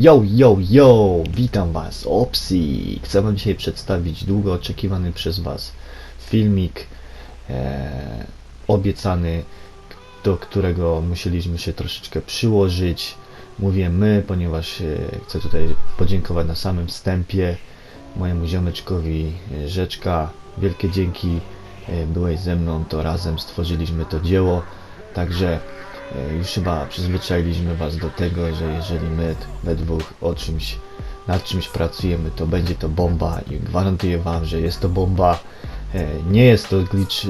Yo, yo, yo! Witam Was, Opsi! Chcę Wam dzisiaj przedstawić długo oczekiwany przez Was filmik e, obiecany, do którego musieliśmy się troszeczkę przyłożyć. Mówię my, ponieważ e, chcę tutaj podziękować na samym wstępie mojemu ziomeczkowi e, Rzeczka. Wielkie dzięki, e, byłeś ze mną, to razem stworzyliśmy to dzieło. Także Już chyba przyzwyczailiśmy Was do tego, że jeżeli my we dwóch o czymś, nad czymś pracujemy, to będzie to bomba i gwarantuję Wam, że jest to bomba. E, Nie jest to glitch e,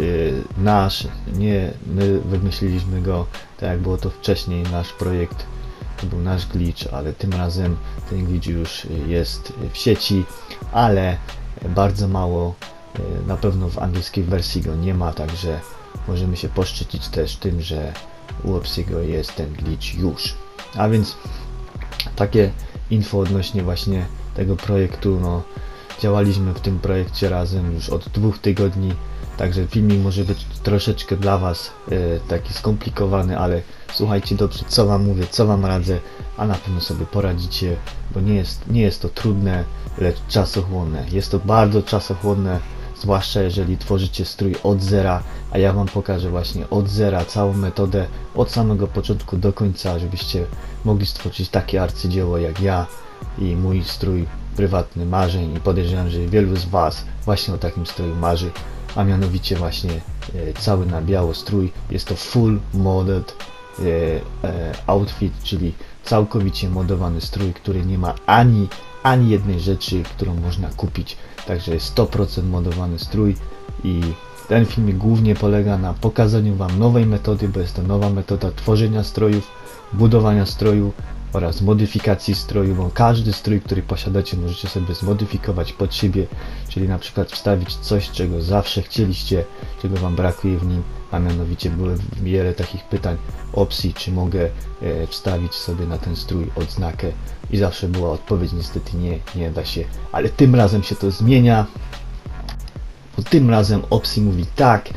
nasz, nie my wymyśliliśmy go, tak jak było to wcześniej, nasz projekt to był nasz glitch, ale tym razem ten glitch już jest w sieci, ale bardzo mało, e, na pewno w angielskiej wersji go nie ma, także możemy się poszczycić też tym, że u Opsiego jest ten glitch już. A więc takie info odnośnie właśnie tego projektu, no działaliśmy w tym projekcie razem już od dwóch tygodni, także filmik może być troszeczkę dla Was e, taki skomplikowany, ale słuchajcie dobrze, co Wam mówię, co Wam radzę, a na pewno sobie poradzicie, bo nie jest, nie jest to trudne, lecz czasochłonne. Jest to bardzo czasochłonne, zwłaszcza jeżeli tworzycie strój od zera, a ja Wam pokażę właśnie od zera całą metodę, od samego początku do końca, żebyście mogli stworzyć takie arcydzieło jak ja i mój strój prywatny marzeń. I podejrzewam, że wielu z Was właśnie o takim stroju marzy, a mianowicie właśnie e, cały na biało strój, jest to full modded e, e, outfit, czyli całkowicie modowany strój, który nie ma ani, ani jednej rzeczy, którą można kupić. Także jest 100% modowany strój i ten filmik głównie polega na pokazaniu Wam nowej metody, bo jest to nowa metoda tworzenia strojów, budowania stroju oraz modyfikacji stroju, bo każdy strój, który posiadacie, możecie sobie zmodyfikować pod siebie, czyli na przykład wstawić coś, czego zawsze chcieliście, czego Wam brakuje w nim, a mianowicie było wiele takich pytań opcji, czy mogę e, wstawić sobie na ten strój odznakę i zawsze była odpowiedź niestety nie, nie da się, ale tym razem się to zmienia, bo tym razem opcji mówi tak,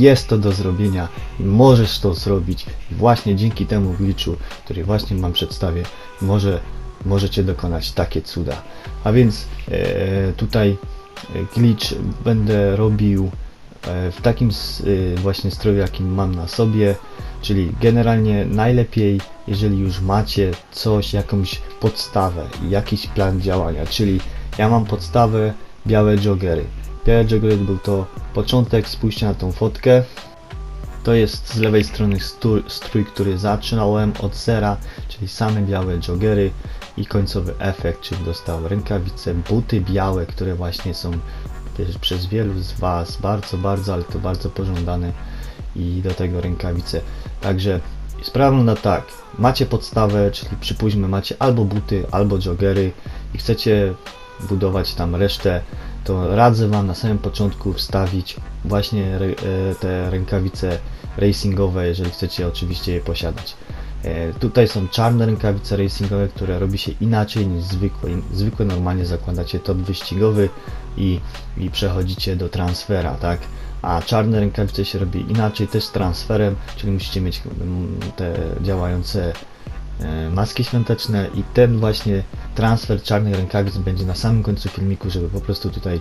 jest to do zrobienia możesz to zrobić właśnie dzięki temu glitchu, który właśnie Wam przedstawię, może, możecie dokonać takie cuda. A więc e, tutaj e, glitch będę robił e, w takim e, właśnie stroju, jakim mam na sobie, czyli generalnie najlepiej, jeżeli już macie coś, jakąś podstawę jakiś plan działania, czyli ja mam podstawę białe joggery. Białe joggery był to początek, spójrzcie na tą fotkę. To jest z lewej strony strój, który zaczynałem od zera, czyli same białe joggery i końcowy efekt, czyli dostał rękawice, buty białe, które właśnie są przez wielu z Was bardzo, bardzo, ale to bardzo pożądane i do tego rękawice. Także sprawa wygląda tak, macie podstawę, czyli przypuśćmy macie albo buty, albo joggery i chcecie budować tam resztę, to radzę Wam na samym początku wstawić właśnie e, te rękawice racingowe, jeżeli chcecie oczywiście je posiadać. E, Tutaj są czarne rękawice racingowe, które robi się inaczej niż zwykłe. Zwykłe normalnie zakładacie top wyścigowy i, i przechodzicie do transfera, tak? A czarne rękawice się robi inaczej, też z transferem, czyli musicie mieć mm, te działające maski świąteczne i ten właśnie transfer czarnych rękawic będzie na samym końcu filmiku, żeby po prostu tutaj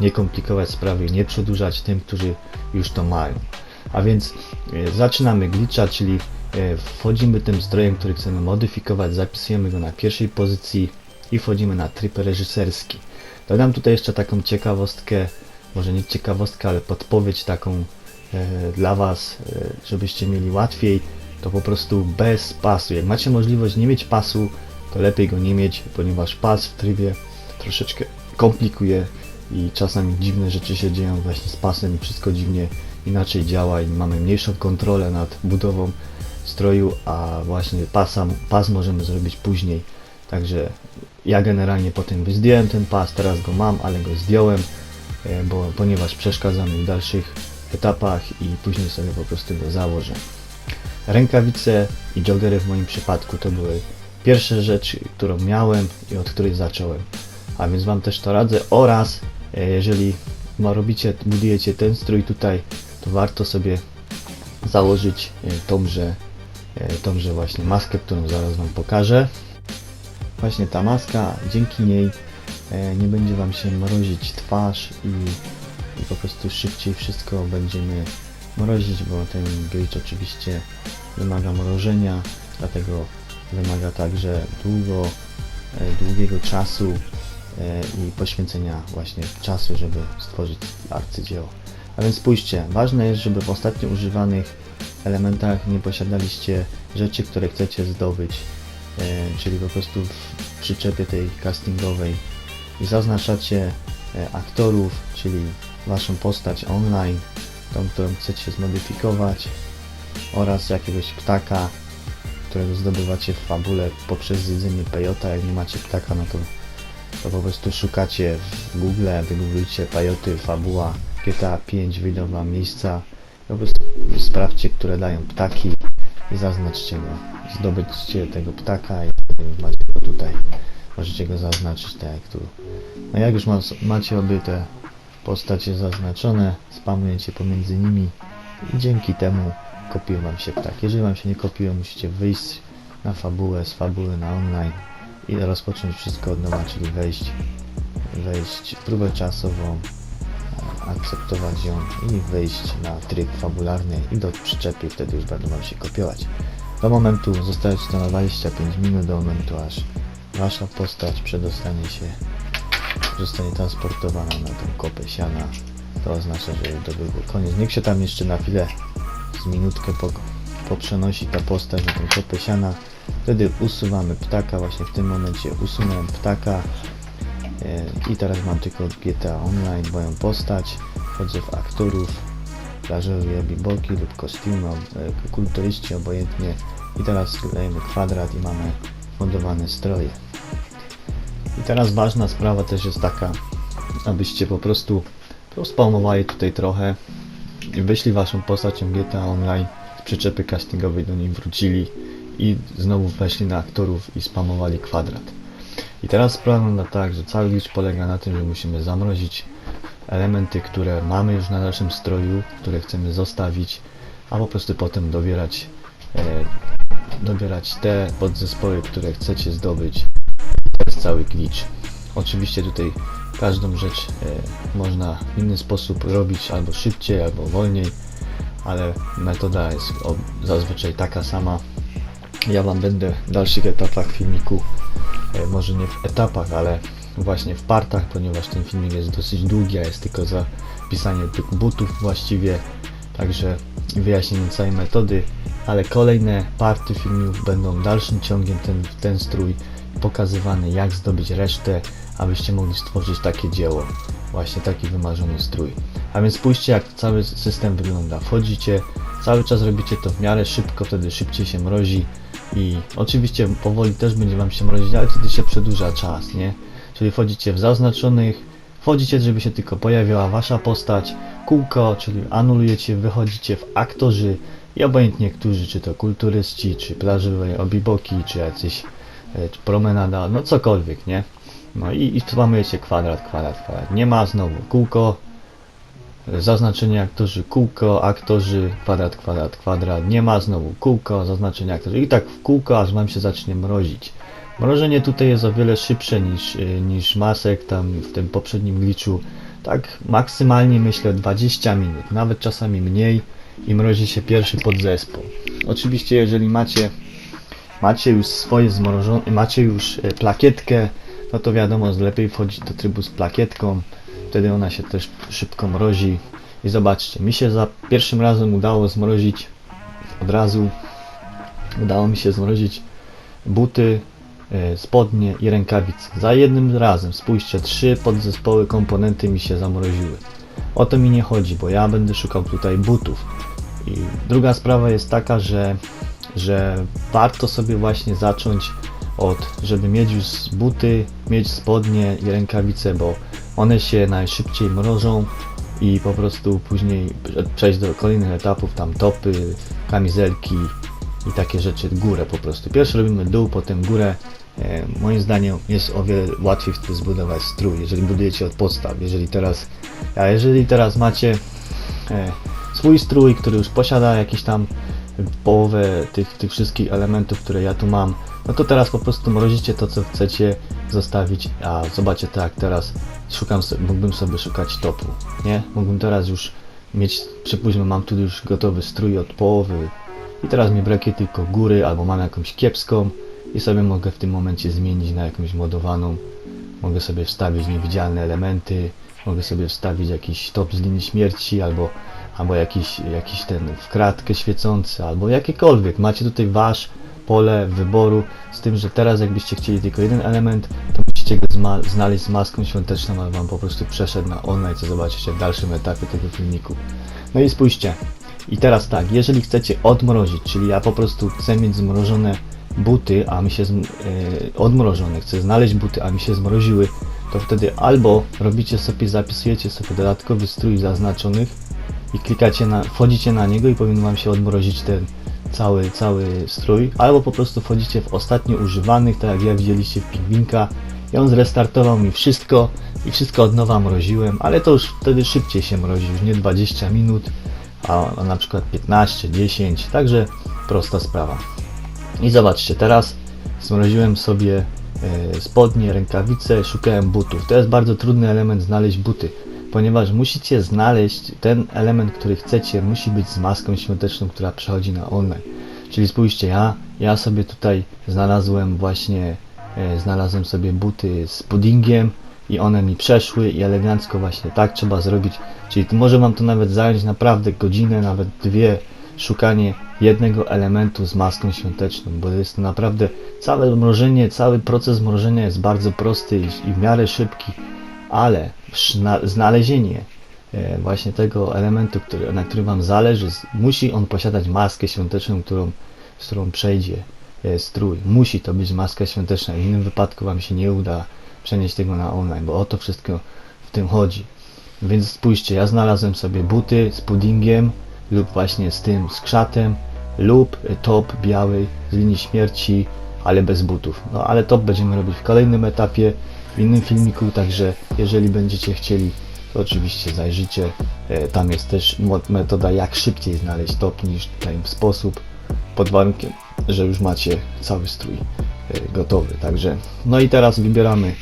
nie komplikować sprawy i nie przedłużać tym, którzy już to mają. A więc e, zaczynamy glitcha, czyli e, wchodzimy tym zdrojem, który chcemy modyfikować, zapisujemy go na pierwszej pozycji i wchodzimy na tryb reżyserski. Dodam tutaj jeszcze taką ciekawostkę, może nie ciekawostkę, ale podpowiedź taką e, dla Was, e, żebyście mieli łatwiej, to po prostu bez pasu. Jak macie możliwość nie mieć pasu, to lepiej go nie mieć, ponieważ pas w trybie troszeczkę komplikuje i czasami dziwne rzeczy się dzieją właśnie z pasem i wszystko dziwnie inaczej działa i mamy mniejszą kontrolę nad budową stroju, a właśnie pasa, pas możemy zrobić później. Także ja generalnie potem zdjąłem ten pas, teraz go mam, ale go zdjąłem, e, bo, ponieważ przeszkadza mi w dalszych etapach i później sobie po prostu go założę. Rękawice i joggery w moim przypadku to były pierwsze rzeczy, którą miałem i od której zacząłem. A więc Wam też to radzę oraz e, jeżeli ma robicie, budujecie ten strój tutaj, to warto sobie założyć e, tąże, e, tąże właśnie maskę, którą zaraz Wam pokażę. właśnie ta maska, dzięki niej nie będzie Wam się mrozić twarz i, i po prostu szybciej wszystko będziemy mrozić, bo ten glitch oczywiście wymaga mrożenia, dlatego wymaga także długo, e, długiego czasu e, i poświęcenia właśnie czasu, żeby stworzyć arcydzieło. A więc spójrzcie, ważne jest, żeby w ostatnio używanych elementach nie posiadaliście rzeczy, które chcecie zdobyć, e, czyli po prostu w przyczepie tej castingowej i zaznaczacie aktorów, czyli waszą postać online, tą, którą chcecie zmodyfikować oraz jakiegoś ptaka, którego zdobywacie w fabule poprzez jedzenie pejota. Jak nie macie ptaka, no to, to po prostu szukacie w Google, wygooglujcie pejoty, fabuła GTA 5, wyjdą wam miejsca. Po prostu sprawdźcie, które dają ptaki i zaznaczcie go. Zdobydźcie tego ptaka i macie go tutaj. Możecie go zaznaczyć tak jak tu. No jak już ma, macie obie te postacie zaznaczone, spamujecie pomiędzy nimi dzięki temu kopiuje wam się ptak. Jeżeli wam się nie kopiuje, musicie wyjść na fabułę, z fabuły na online i rozpocząć wszystko od nowa, czyli wejść, wejść w próbę czasową, akceptować ją i wejść na tryb fabularny i do przyczepy, wtedy już będą wam się kopiować. Do momentu zostaje to na 25 minut, do momentu aż wasza postać przedostanie się, zostanie transportowana na tą kopę siana. To oznacza, że to był koniec. Niech się tam jeszcze na chwilę z minutkę po, poprzenosi ta postać na tą siana. Wtedy usuwamy ptaka, właśnie w tym momencie usunąłem ptaka e, i teraz mam tylko GTA Online, moją postać, wchodzę w aktorów, plażowi biboki lub kostiumy, e, kulturyści obojętnie i teraz dajemy kwadrat i mamy modowane stroje. I teraz ważna sprawa też jest taka, abyście po prostu spamowali tutaj trochę i wyszli waszą postacią GTA Online z przyczepy castingowej do niej wrócili i znowu weszli na aktorów i spamowali kwadrat. I teraz sprawa wygląda tak, że cały glitch polega na tym, że musimy zamrozić elementy, które mamy już na naszym stroju, które chcemy zostawić, a po prostu potem dobierać, e, dobierać te podzespoły, które chcecie zdobyć. To jest cały glitch. Oczywiście tutaj każdą rzecz e, można w inny sposób robić, albo szybciej, albo wolniej, ale metoda jest zazwyczaj taka sama. Ja Wam będę w dalszych etapach filmiku, e, może nie w etapach, ale właśnie w partach, ponieważ ten filmik jest dosyć długi, a jest tylko zapisanie tych butów właściwie, także wyjaśnienie całej metody, ale kolejne party filmów będą dalszym ciągiem ten, ten strój pokazywany jak zdobyć resztę, abyście mogli stworzyć takie dzieło, właśnie taki wymarzony strój. A więc spójrzcie jak cały system wygląda. Wchodzicie, cały czas robicie to w miarę szybko, wtedy szybciej się mrozi i oczywiście powoli też będzie Wam się mrozić, ale wtedy się przedłuża czas, nie? Czyli wchodzicie w zaznaczonych, wchodzicie, żeby się tylko pojawiła Wasza postać, kółko, czyli anulujecie, wychodzicie w aktorzy i obojętnie którzy, czy to kulturyści, czy plażowe obiboki, czy jacyś czy promenada, no cokolwiek, nie? No i, i spamujecie kwadrat, kwadrat, kwadrat. Nie ma znowu kółko, e, zaznaczenie aktorzy, kółko, aktorzy, kwadrat, kwadrat, kwadrat. Nie ma znowu kółko, zaznaczenie aktorzy. I tak w kółko, aż wam się zacznie mrozić. Mrożenie tutaj jest o wiele szybsze niż, e, niż masek tam w tym poprzednim glitchu. Tak maksymalnie myślę 20 minut, nawet czasami mniej i mrozi się pierwszy podzespół. Oczywiście jeżeli macie macie już swoje zmrożone, macie już e, plakietkę, no to wiadomo, lepiej wchodzić do trybu z plakietką, wtedy ona się też szybko mrozi. I zobaczcie, mi się za pierwszym razem udało zmrozić od razu, udało mi się zmrozić buty, e, spodnie i rękawice. Za jednym razem, spójrzcie, trzy podzespoły, komponenty mi się zamroziły. O to mi nie chodzi, bo ja będę szukał tutaj butów. I druga sprawa jest taka, że, że warto sobie właśnie zacząć od, żeby mieć już buty, mieć spodnie i rękawice, bo one się najszybciej mrożą i po prostu później przejść do kolejnych etapów, tam topy, kamizelki i takie rzeczy, górę po prostu. Pierwszy robimy dół, potem górę. E, moim zdaniem jest o wiele łatwiej wtedy zbudować strój, jeżeli budujecie od podstaw. Jeżeli teraz, a jeżeli teraz macie e, swój strój, który już posiada jakiś tam połowę tych, tych wszystkich elementów, które ja tu mam, no to teraz po prostu mrozicie to, co chcecie zostawić, a zobaczcie tak teraz szukam mógłbym sobie szukać topu, nie? Mógłbym teraz już mieć, przypuśćmy mam tu już gotowy strój od połowy i teraz mi brakuje tylko góry, albo mam jakąś kiepską i sobie mogę w tym momencie zmienić na jakąś modowaną, mogę sobie wstawić niewidzialne elementy, mogę sobie wstawić jakiś top z linii śmierci, albo, albo jakiś, jakiś ten w kratkę świecący, albo jakiekolwiek. Macie tutaj wasz pole wyboru, z tym, że teraz jakbyście chcieli tylko jeden element, to musicie go znaleźć z maską świąteczną, ale wam po prostu przeszedł na online, co zobaczycie w dalszym etapie tego filmiku. No i spójrzcie. I teraz tak, jeżeli chcecie odmrozić, czyli ja po prostu chcę mieć zmrożone buty, a mi się e, odmrożone, chcę znaleźć buty, a mi się zmroziły, to wtedy albo robicie sobie, zapisujecie sobie dodatkowy strój zaznaczonych i klikacie na, wchodzicie na niego i powinien wam się odmrozić ten cały, cały strój, albo po prostu wchodzicie w ostatnio używanych, tak jak ja widzieliście w Pingwinka i on zrestartował mi wszystko i wszystko od nowa mroziłem, ale to już wtedy szybciej się mrozi, już nie 20 minut, a, a na przykład 15, 10, także prosta sprawa. I zobaczcie, teraz zmroziłem sobie e, spodnie, rękawice, szukałem butów. To jest bardzo trudny element znaleźć buty, ponieważ musicie znaleźć ten element, który chcecie, musi być z maską świąteczną, która przechodzi na online. Czyli spójrzcie, ja, ja sobie tutaj znalazłem właśnie, e, znalazłem sobie buty z puddingiem i one mi przeszły i elegancko właśnie tak trzeba zrobić. Czyli może wam to nawet zająć naprawdę godzinę, nawet dwie szukanie jednego elementu z maską świąteczną, bo jest to naprawdę całe mrożenie, cały proces mrożenia jest bardzo prosty i, i w miarę szybki, ale znalezienie e, właśnie tego elementu, który, na którym Wam zależy, musi on posiadać maskę świąteczną, którą, z którą przejdzie e, strój. Musi to być maska świąteczna, w innym wypadku Wam się nie uda przenieść tego na online, bo o to wszystko w tym chodzi. Więc spójrzcie, ja znalazłem sobie buty z puddingiem lub właśnie z tym skrzatem lub top biały z linii śmierci, ale bez butów. No ale top będziemy robić w kolejnym etapie, w innym filmiku, także jeżeli będziecie chcieli, to oczywiście zajrzyjcie. E, Tam jest też metoda jak szybciej znaleźć top niż w sposób, pod warunkiem, że już macie cały strój e, gotowy. Także no i teraz wybieramy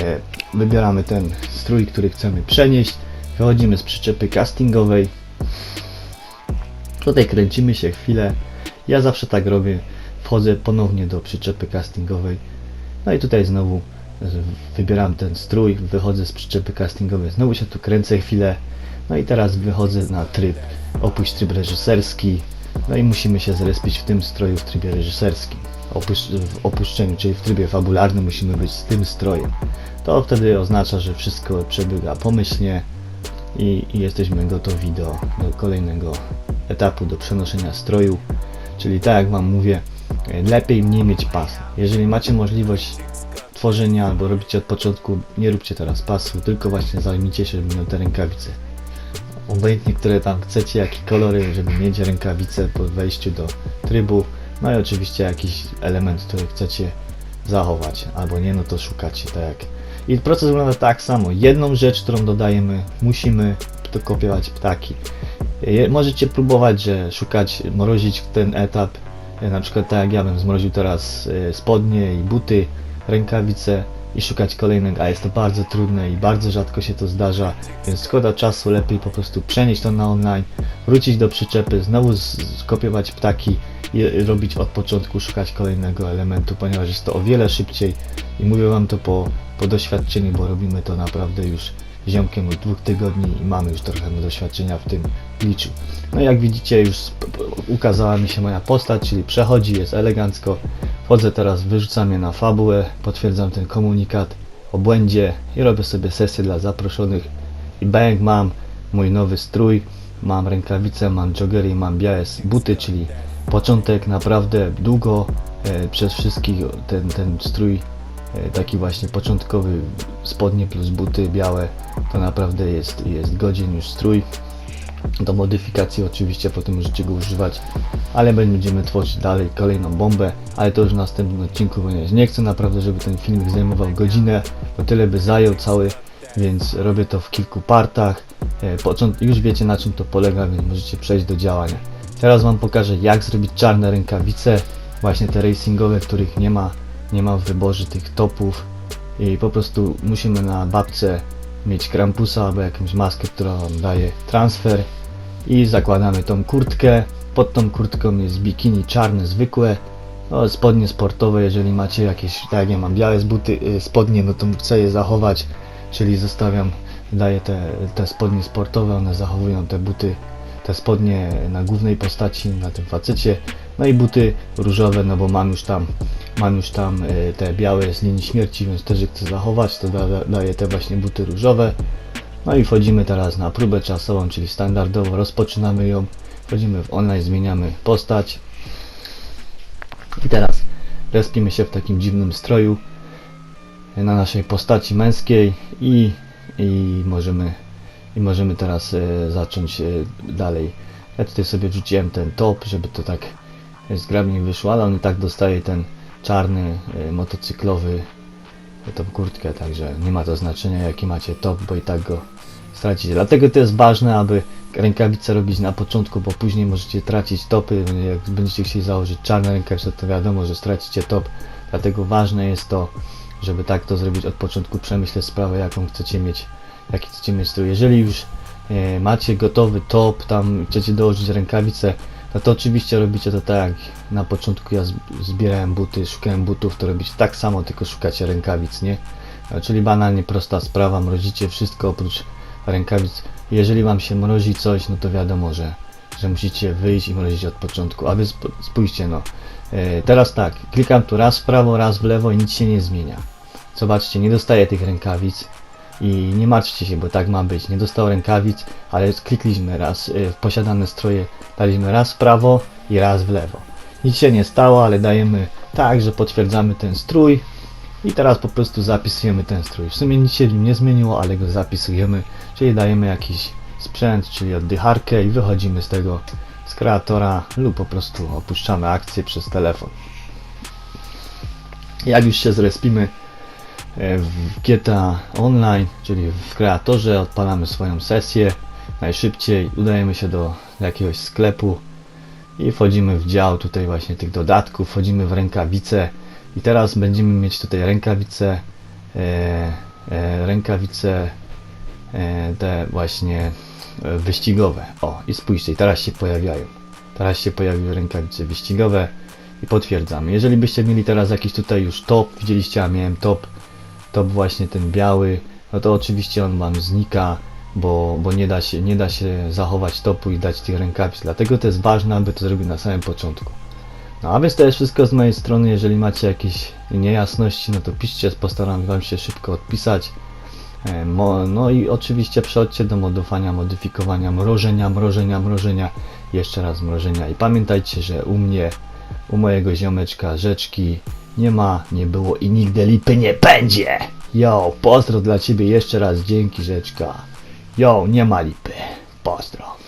e, wybieramy ten strój, który chcemy przenieść. Wychodzimy z przyczepy castingowej. Tutaj kręcimy się chwilę. Ja zawsze tak robię. Wchodzę ponownie do przyczepy castingowej. No i tutaj znowu wybieram ten strój, wychodzę z przyczepy castingowej. Znowu się tu kręcę chwilę. No i teraz wychodzę na tryb, opuść tryb reżyserski. No i musimy się zrespić w tym stroju w trybie reżyserskim. W opuszczeniu, czyli w trybie fabularnym musimy być z tym strojem. To wtedy oznacza, że wszystko przebiega pomyślnie i, i jesteśmy gotowi do, do kolejnego etapu, do przenoszenia stroju. Czyli tak jak Wam mówię, lepiej nie mieć pasa. Jeżeli macie możliwość tworzenia albo robicie od początku, nie róbcie teraz pasu, tylko właśnie zajmijcie się, miał te rękawice. Obojętnie, które tam chcecie, jakie kolory, żeby mieć rękawice po wejściu do trybu. No i oczywiście jakiś element, który chcecie zachować, albo nie, no to szukacie, tak jak. I proces wygląda tak samo. Jedną rzecz, którą dodajemy, musimy kopiować ptaki. Możecie próbować, że szukać, mrozić w ten etap, na przykład tak jak ja bym zmroził teraz e, spodnie i buty, rękawice i szukać kolejnego, a jest to bardzo trudne i bardzo rzadko się to zdarza, więc szkoda czasu, lepiej po prostu przenieść to na online, wrócić do przyczepy, znowu skopiować ptaki i robić od początku, szukać kolejnego elementu, ponieważ jest to o wiele szybciej i mówię Wam to po, po doświadczeniu, bo robimy to naprawdę już ziomkiem od dwóch tygodni i mamy już trochę doświadczenia w tym glitchu. No jak widzicie już ukazała mi się moja postać, czyli przechodzi, jest elegancko. Wchodzę teraz, wyrzucam je na fabułę, potwierdzam ten komunikat o błędzie i robię sobie sesję dla zaproszonych i bang mam mój nowy strój, mam rękawice, mam joggery mam białe buty, czyli początek naprawdę długo e, przez wszystkich ten, ten strój e, taki właśnie początkowy spodnie plus buty białe to naprawdę jest, jest godzien już strój do modyfikacji oczywiście potem możecie go używać ale będziemy tworzyć dalej kolejną bombę ale to już w następnym odcinku ponieważ nie chcę naprawdę żeby ten filmik zajmował godzinę bo tyle by zajął cały więc robię to w kilku partach. E, już wiecie na czym to polega więc możecie przejść do działania. Teraz Wam pokażę jak zrobić czarne rękawice, właśnie te racingowe, których nie ma, nie ma w wyborze tych topów. I po prostu musimy na babce mieć krampusa albo jakąś maskę, która Wam daje transfer. I zakładamy tą kurtkę. Pod tą kurtką jest bikini czarne, zwykłe, no, spodnie sportowe, jeżeli macie jakieś, tak jak ja mam białe buty, y, spodnie, no to chcę je zachować, czyli zostawiam, daję te, te spodnie sportowe, one zachowują te buty, te spodnie na głównej postaci, na tym facecie, no i buty różowe, no bo mam już tam, mam już tam y, te białe z linii śmierci, więc też je chcę zachować, to da, da, daję te właśnie buty różowe, no i wchodzimy teraz na próbę czasową, czyli standardowo rozpoczynamy ją, wchodzimy w online, zmieniamy postać, i teraz respimy się w takim dziwnym stroju na naszej postaci męskiej i, i możemy i możemy teraz e, zacząć e, dalej. Ja tutaj sobie wrzuciłem ten top, żeby to tak e, zgrabnie wyszło, ale on i tak dostaje ten czarny e, motocyklowy e, tą kurtkę, także nie ma to znaczenia jaki macie top, bo i tak go stracicie. Dlatego to jest ważne, aby rękawice robić na początku, bo później możecie tracić topy. Jak będziecie chcieli założyć czarne rękawice, to wiadomo, że stracicie top. Dlatego ważne jest to, żeby tak to zrobić od początku, przemyśleć sprawę, jaką chcecie mieć, jaki chcecie mieć strój. Jeżeli już e, macie gotowy top, tam chcecie dołożyć rękawice, no to oczywiście robicie to tak jak na początku ja zb- zbierałem buty, szukałem butów, to robicie tak samo, tylko szukacie rękawic, nie? E, Czyli banalnie prosta sprawa, mrozicie wszystko oprócz rękawic. Jeżeli wam się mrozi coś, no to wiadomo, że, że musicie wyjść i mrozić od początku. A wy sp- spójrzcie, no. E, teraz tak, klikam tu raz w prawo, raz w lewo i nic się nie zmienia. Zobaczcie, nie dostaję tych rękawic i nie martwcie się, bo tak ma być. Nie dostał rękawic, ale klikliśmy raz e, w posiadane stroje, daliśmy raz w prawo i raz w lewo. Nic się nie stało, ale dajemy tak, że potwierdzamy ten strój i teraz po prostu zapisujemy ten strój. W sumie nic się w nim nie zmieniło, ale go zapisujemy, czyli dajemy jakiś sprzęt, czyli oddycharkę i wychodzimy z tego z kreatora lub po prostu opuszczamy akcję przez telefon. Jak już się zrespimy w GTA Online, czyli w kreatorze, odpalamy swoją sesję najszybciej, udajemy się do jakiegoś sklepu i wchodzimy w dział tutaj właśnie tych dodatków, wchodzimy w rękawice i teraz będziemy mieć tutaj rękawice e, e, rękawice e, te właśnie e, wyścigowe. O, i spójrzcie, teraz się pojawiają. Teraz się pojawiły rękawice wyścigowe i potwierdzamy. Jeżeli byście mieli teraz jakiś tutaj już top, widzieliście, ja miałem top, top właśnie ten biały, no to oczywiście on wam znika, bo, bo nie, da się, nie da się zachować topu i dać tych rękawic. Dlatego to jest ważne, aby to zrobić na samym początku. No a więc to jest wszystko z mojej strony. Jeżeli macie jakieś niejasności, no to piszcie, postaram wam się szybko odpisać. E, No i oczywiście przechodźcie do modowania, modyfikowania, mrożenia, mrożenia, mrożenia, jeszcze raz mrożenia. I pamiętajcie, że u mnie, u mojego ziomeczka rzeczki nie ma, nie było i nigdy lipy nie będzie. Yo, pozdro dla ciebie jeszcze raz, dzięki rzeczka. Yo, nie ma lipy. Pozdro.